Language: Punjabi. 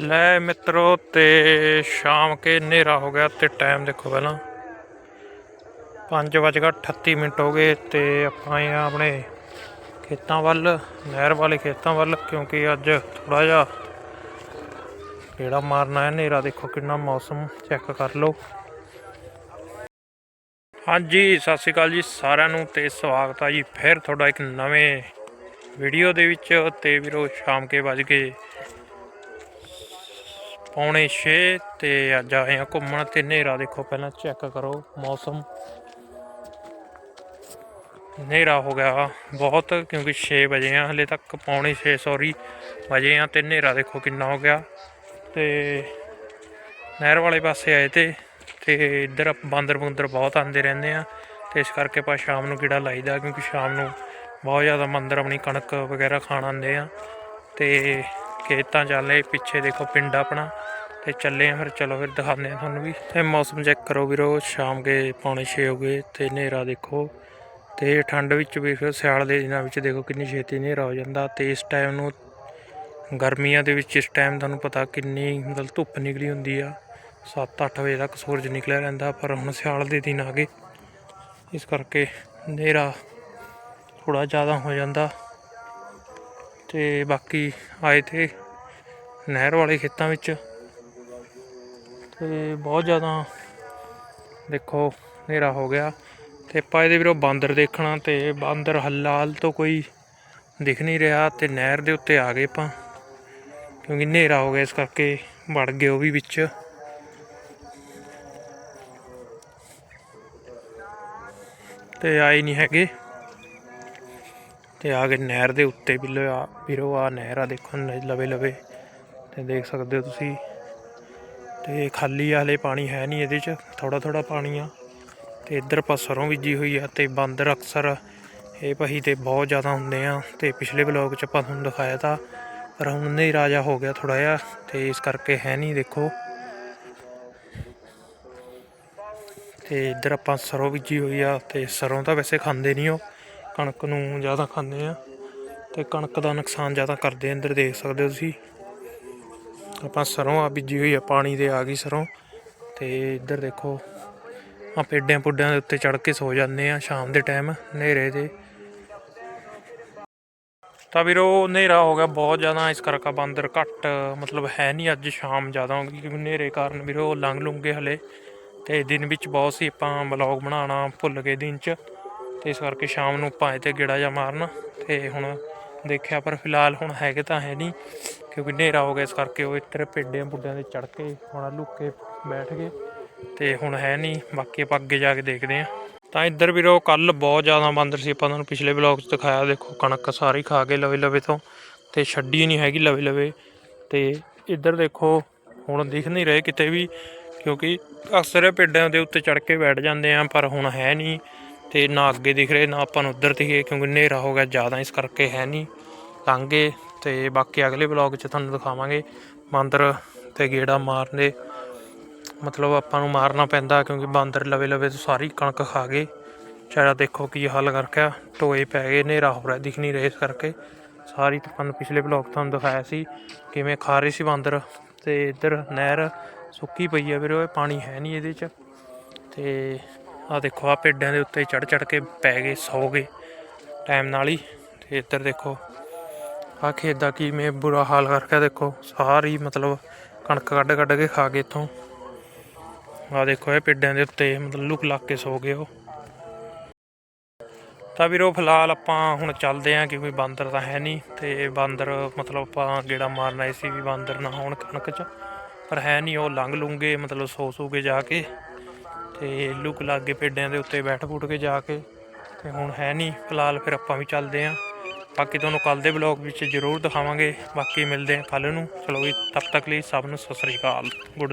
ਲੈ ਮਿੱਤਰੋ, ਤੇ ਸ਼ਾਮ ਕੇ ਹਨੇਰਾ ਹੋ ਗਿਆ ਤੇ ਟਾਈਮ ਦੇਖੋ ਪਹਿਲਾਂ। 5:38 ਮਿੰਟ ਹੋ ਗਏ ਤੇ ਆਪਾਂ ਆਏ ਆ ਆਪਣੇ ਖੇਤਾਂ ਵੱਲ, ਨਹਿਰ ਵਾਲੇ ਖੇਤਾਂ ਵੱਲ, ਕਿਉਂਕਿ ਅੱਜ ਥੋੜਾ ਜਿਹਾ ਕਿਹੜਾ ਮਾਰਨਾ ਹੈ। ਹਨੇਰਾ ਦੇਖੋ ਕਿੰਨਾ ਮੌਸਮ ਚੈੱਕ ਕਰ ਲਓ। ਹਾਂਜੀ, ਸਤਿ ਸ਼੍ਰੀ ਅਕਾਲ ਜੀ ਸਾਰਿਆਂ ਨੂੰ ਤੇ ਸਵਾਗਤ ਆ ਜੀ ਫਿਰ ਤੁਹਾਡਾ ਇੱਕ ਨਵੇਂ ਵੀਡੀਓ ਦੇ ਵਿੱਚ। ਤੇ ਵੀਰੋ, ਸ਼ਾਮ ਕੇ ਵੱਜ ਗਏ ਪੌਣੇ 6 ਤੇ ਅੱਜ ਆਏ ਆ ਘੁੰਮਣ ਤੇ ਹਨੇਰਾ ਦੇਖੋ ਪਹਿਲਾਂ ਚੈੱਕ ਕਰੋ ਮੌਸਮ। ਹਨੇਰਾ ਹੋ ਗਿਆ ਬਹੁਤ ਕਿਉਂਕਿ 6 ਵਜੇ ਆ, ਹਲੇ ਤੱਕ ਪੌਣੇ 6 ਸੌਰੀ ਵਜੇ ਆ ਤੇ ਹਨੇਰਾ ਦੇਖੋ ਕਿੰਨਾ ਹੋ ਗਿਆ। ਤੇ ਨਹਿਰ ਵਾਲੇ ਪਾਸੇ ਆਏ ਤੇ ਤੇ ਇੱਧਰ ਬਾਂਦਰ ਬੁੰਦਰ ਬਹੁਤ ਆਉਂਦੇ ਰਹਿੰਦੇ ਆ ਤੇ ਇਸ ਕਰਕੇ ਆਪਾਂ ਸ਼ਾਮ ਨੂੰ ਕੀੜਾ ਲਾਈਦਾ ਕਿਉਂਕਿ ਸ਼ਾਮ ਨੂੰ ਬਹੁਤ ਜ਼ਿਆਦਾ ਮੰਦਰ ਆਪਣੀ ਕਣਕ ਵਗੈਰਾ ਖਾਣ ਆਉਂਦੇ ਆ। ਤੇ ਖੇਤਾਂ ਚੱਲੇ ਪਿੱਛੇ ਦੇਖੋ ਪਿੰਡ ਆਪਣਾ, ਤੇ ਚੱਲੇ ਆ ਫਿਰ, ਚਲੋ ਫਿਰ ਦਿਖਾਉਂਦੇ ਆ ਤੁਹਾਨੂੰ ਵੀ। ਤੇ ਮੌਸਮ ਚੈੱਕ ਕਰੋ ਵੀਰੋ, ਸ਼ਾਮ ਕੇ ਪੌਣੇ 6 ਹੋ ਗਏ, ਤੇ ਹਨੇਰਾ ਦੇਖੋ। ਤੇ ਠੰਡ ਵਿੱਚ ਵੀ ਫਿਰ ਸਿਆਲ ਦੇ ਦਿਨਾਂ ਵਿੱਚ ਦੇਖੋ ਕਿੰਨੀ ਛੇਤੀ ਹਨੇਰਾ ਹੋ ਜਾਂਦਾ। ਤੇ ਇਸ ਟਾਈਮ ਨੂੰ ਗਰਮੀਆਂ ਦੇ ਵਿੱਚ ਇਸ ਟਾਈਮ ਤੁਹਾਨੂੰ ਪਤਾ ਕਿੰਨੀ ਮਤਲਬ ਧੁੱਪ ਨਿਕਲੀ ਹੁੰਦੀ ਆ। 7-8 ਵਜੇ ਤੱਕ ਸੂਰਜ ਨਿਕਲਿਆ ਰਹਿੰਦਾ, ਪਰ ਹੁਣ ਸਿਆਲ ਦੇ ਦਿਨ ਆ ਗਏ। ਇਸ ਕਰਕੇ ਹਨੇਰਾ ਥੋੜਾ ਜ਼ਿਆਦਾ ਹੋ ਜਾਂਦਾ। ਤੇ ਬਾਕੀ ਆਏ ਤੇ ਨਹਿਰ ਵਾਲੇ ਖੇਤਾਂ ਵਿੱਚ। ਤੇ ਬਹੁਤ ਜ਼ਿਆਦਾ ਦੇਖੋ ਹਨੇਰਾ ਹੋ ਗਿਆ। ਤੇ ਆਪਾਂ ਇਹਦੇ ਵੀਰੋਂ ਬਾਂਦਰ ਦੇਖਣਾ ਤੇ ਬਾਂਦਰ ਹਲਾਲ ਤੋਂ ਕੋਈ ਦਿਖ ਨਹੀਂ ਰਿਹਾ ਤੇ ਨਹਿਰ ਦੇ ਉੱਤੇ ਆ ਗਏ ਆਪਾਂ। ਕਿਉਂਕਿ ਹਨੇਰਾ ਹੋ ਗਿਆ ਇਸ ਕਰਕੇ ਵੜ ਗਏ ਉਹ ਵੀ ਵਿੱਚ। ਤੇ ਆਏ ਨਹੀਂ ਹੈਗੇ। ਤੇ ਆ ਕੇ ਨਹਿਰ ਦੇ ਉੱਤੇ ਵੀ ਲਿਆ ਵੀਰੋ ਆ ਨਹਿਰ ਆ, ਦੇਖੋ ਲਵੇ ਲਵੇ। ਤੇ ਦੇਖ ਸਕਦੇ ਹੋ ਤੁਸੀਂ। ਤੇ ਖਾਲੀ ਆ ਹਲੇ ਪਾਣੀ ਹੈ ਨਹੀਂ ਇਹਦੇ ਚ ਥੋੜਾ ਥੋੜਾ ਪਾਣੀ ਆ। ਤੇ ਇੱਧਰ ਆਪਾਂ ਸਰੋਂ ਬੀਜੀ ਹੋਈ ਆ ਤੇ ਬਾਂਦਰ ਅਕਸਰ ਇਹ ਪਹੀ ਤੇ ਬਹੁਤ ਜ਼ਿਆਦਾ ਹੁੰਦੇ ਆ। ਤੇ ਪਿਛਲੇ ਬਲੌਗ ਚ ਆਪਾਂ ਤੁਹਾਨੂੰ ਦਿਖਾਇਆ ਤਾਂ, ਪਰ ਹੁਣ ਨਹੀਂ ਰਾਜਾ ਹੋ ਗਿਆ ਥੋੜਾ ਜਿਹਾ, ਤੇ ਇਸ ਕਰਕੇ ਹੈ ਨਹੀਂ, ਦੇਖੋ। ਤੇ ਇੱਧਰ ਆਪਾਂ ਸਰੋਂ ਬੀਜੀ ਹੋਈ ਆ, ਤੇ ਸਰੋਂ ਤਾਂ ਵੈਸੇ ਖਾਂਦੇ ਨਹੀਂ ਉਹ। ਕਣਕ ਨੂੰ ਜ਼ਿਆਦਾ ਖਾਂਦੇ ਆ ਤੇ ਕਣਕ ਦਾ ਨੁਕਸਾਨ ਜ਼ਿਆਦਾ ਕਰਦੇ ਅੰਦਰ ਦੇਖ ਸਕਦੇ ਹੋ ਤੁਸੀਂ। ਆਪਾਂ ਸਰੋਂ ਆ, ਬੀਜੀ ਹੋਈ ਆ, ਪਾਣੀ ਦੇ ਆ ਗਈ ਸਰੋਂ। ਤੇ ਇੱਧਰ ਦੇਖੋ ਆ ਪੇਡਿਆਂ ਪੁੱਡਿਆਂ ਦੇ ਉੱਤੇ ਚੜ ਕੇ ਸੋ ਜਾਂਦੇ ਆ ਸ਼ਾਮ ਦੇ ਟਾਈਮ, ਹਨੇਰੇ ਦੇ। ਤਾਂ ਵੀਰੋ, ਹਨੇਰਾ ਹੋ ਗਿਆ ਬਹੁਤ ਜ਼ਿਆਦਾ, ਇਸ ਕਰਕੇ ਬਾਂਦਰ ਘੱਟ, ਮਤਲਬ ਹੈ ਨਹੀਂ ਅੱਜ, ਸ਼ਾਮ ਜ਼ਿਆਦਾ ਹੋ ਗਈ, ਕਿਉਂਕਿ ਹਨੇਰੇ ਕਾਰਨ ਵੀਰੋ ਲੰਘ ਲੂੰਗੇ ਹਲੇ। ਤੇ ਦਿਨ ਵਿੱਚ ਬਹੁਤ ਸੀ, ਆਪਾਂ ਬਲੌਗ ਬਣਾਉਣਾ ਭੁੱਲ ਗਏ ਦਿਨ 'ਚ। ਇਸ ਕਰਕੇ ਸ਼ਾਮ ਨੂੰ ਆਪਾਂ ਤੇ ਗੇੜਾ ਜਾ ਮਾਰਨ ਤੇ ਹੁਣ ਦੇਖਿਆ ਪਰ ਫਿਲਹਾਲ ਹੁਣ ਹੈਗੇ ਤਾਂ ਹੈ ਨਹੀਂ, ਕਿਉਂਕਿ ਹਨੇਰਾ ਹੋ ਗਿਆ ਇਸ ਕਰਕੇ ਉਹ ਇੱਧਰ ਪੇਡਿਆਂ ਪੁੱਡਿਆਂ ਦੇ ਚੜ ਕੇ ਹੁਣ ਲੁੱਕ ਕੇ ਬੈਠ ਗਏ ਤੇ ਹੁਣ ਹੈ ਨਹੀਂ, ਬਾਕੀ ਆਪਾਂ ਅੱਗੇ ਜਾ ਕੇ ਦੇਖਦੇ ਹਾਂ। ਤਾਂ ਇੱਧਰ ਵੀਰੋ ਕੱਲ ਬਹੁਤ ਜ਼ਿਆਦਾ ਬਾਂਦਰ ਸੀ, ਆਪਾਂ ਤੁਹਾਨੂੰ ਪਿਛਲੇ ਵਲੌਗ 'ਚ ਦਿਖਾਇਆ, ਦੇਖੋ ਕਣਕ ਸਾਰੀ ਖਾ ਕੇ ਲਵੇ ਲਵੇ ਤੋਂ ਤੇ ਛੱਡੀ ਨਹੀਂ ਹੈਗੀ ਲਵੇ ਲਵੇ ਤੇ ਇੱਧਰ ਦੇਖੋ ਹੁਣ ਦਿਖ ਨਹੀਂ ਰਹੇ ਕਿਤੇ ਵੀ, ਕਿਉਂਕਿ ਅਕਸਰ ਇਹ ਦੇ ਉੱਤੇ ਚੜ ਕੇ ਬੈਠ ਜਾਂਦੇ ਆ, ਪਰ ਹੁਣ ਹੈ ਨਹੀਂ। ਤੇ ਨਾ ਅੱਗੇ ਦਿਖ ਰਹੇ, ਨਾ ਆਪਾਂ ਨੂੰ ਉੱਧਰ ਦਿਖੇ ਕਿਉਂਕਿ ਹਨੇਰਾ ਹੋ ਗਿਆ, ਜ਼ਿਆਦਾ ਇਸ ਕਰਕੇ ਹੈ ਨਹੀਂ। ਲੰਘੇ ਤੇ ਬਾਕੀ ਅਗਲੇ ਵਲੌਗ 'ਚ ਤੁਹਾਨੂੰ ਦਿਖਾਵਾਂਗੇ ਬਾਂਦਰ ਤੇ ਗੇੜਾ ਮਾਰਨੇ ਮਤਲਬ ਆਪਾਂ ਨੂੰ ਮਾਰਨਾ ਪੈਂਦਾ ਕਿਉਂਕਿ ਬਾਂਦਰ ਲਵੇ ਲਵੇ ਤੋਂ ਸਾਰੀ ਕਣਕ ਖਾ ਗਏ। ਚਾਰਾ ਦੇਖੋ ਕੀ ਹਾਲ ਕਰਕੇ ਟੋਏ ਪੈ ਗਏ, ਹਨੇਰਾ ਹੋ ਰਿਹਾ, ਦਿਖ ਨਹੀਂ ਰਹੇ ਇਸ ਕਰਕੇ। ਸਾਰੀ ਤੁਹਾਨੂੰ ਪਿਛਲੇ ਬਲੌਗ ਤੁਹਾਨੂੰ ਦਿਖਾਇਆ ਸੀ, ਕਿਵੇਂ ਖਾ ਰਹੇ ਸੀ ਬਾਂਦਰ। ਤੇ ਇੱਧਰ ਨਹਿਰ ਸੁੱਕੀ ਪਈ ਆ ਵੀਰੋ, ਇਹ ਪਾਣੀ ਹੈ ਨਹੀਂ ਇਹਦੇ 'ਚ। ਤੇ ਆ ਦੇਖੋ ਆ ਪੇਡਾਂ ਦੇ ਉੱਤੇ ਚੜ ਚੜ ਕੇ ਪੈ ਗਏ, ਸੌ ਗਏ। ਟਾਈਮ ਨਾਲ ਹੀ ਤੇ ਇੱਧਰ ਦੇਖੋ ਆ ਖੇਤ ਦਾ ਮੈਂ ਬੁਰਾ ਹਾਲ ਕਰਕੇ ਦੇਖੋ, ਸਾਰੀ ਮਤਲਬ ਕਣਕ ਕੱਢ ਕੱਢ ਕੇ ਖਾ ਗਏ ਇੱਥੋਂ। ਆ ਦੇਖੋ, ਇਹ ਪਿੰਡਾਂ ਦੇ ਉੱਤੇ ਮਤਲਬ ਲੁਕ ਲੱਗ ਕੇ ਸੋ ਗਏ ਉਹ। ਤਾਂ ਵੀਰੋ, ਫਿਲਹਾਲ ਆਪਾਂ ਹੁਣ ਚੱਲਦੇ ਆਂ ਕਿਉਂਕਿ ਬਾਂਦਰ ਤਾਂ ਹੈ ਨਹੀਂ ਤੇ ਬਾਂਦਰ ਮਤਲਬ ਆਪਾਂ ਗੇੜਾ ਮਾਰਨਾ ਆਏ ਸੀ ਵੀ ਬਾਂਦਰ ਨਾ ਹੋਣ ਕਣਕ 'ਚ। ਪਰ ਹੈ ਨਹੀਂ, ਉਹ ਲੰਘ ਲੂੰਗੇ ਮਤਲਬ ਸੋ ਸੂ ਕੇ ਜਾ ਕੇ। ਤੇ ਲੁਕ ਲਾਗੇ ਪੇਡਿਆਂ ਦੇ ਉੱਤੇ ਬੈਠ ਫੁੱਟ ਕੇ ਜਾ ਕੇ ਤੇ ਹੁਣ ਹੈ ਨਹੀਂ ਫਿਲਹਾਲ, ਫਿਰ ਆਪਾਂ ਵੀ ਚੱਲਦੇ ਆਂ ਬਾਕੀ ਤੁਹਾਨੂੰ ਕੱਲ ਦੇ ਵਲੌਗ ਵਿੱਚ ਜ਼ਰੂਰ ਦਿਖਾਵਾਂਗੇ। ਬਾਕੀ ਮਿਲਦੇ ਆਂ ਕੱਲ ਨੂੰ। ਚਲੋ ਵੀ ਤਬ ਤੱਕ ਲਈ ਸਭ ਨੂੰ ਸਤਿ ਸ੍ਰੀ ਅਕਾਲ। ਗੁੱਡ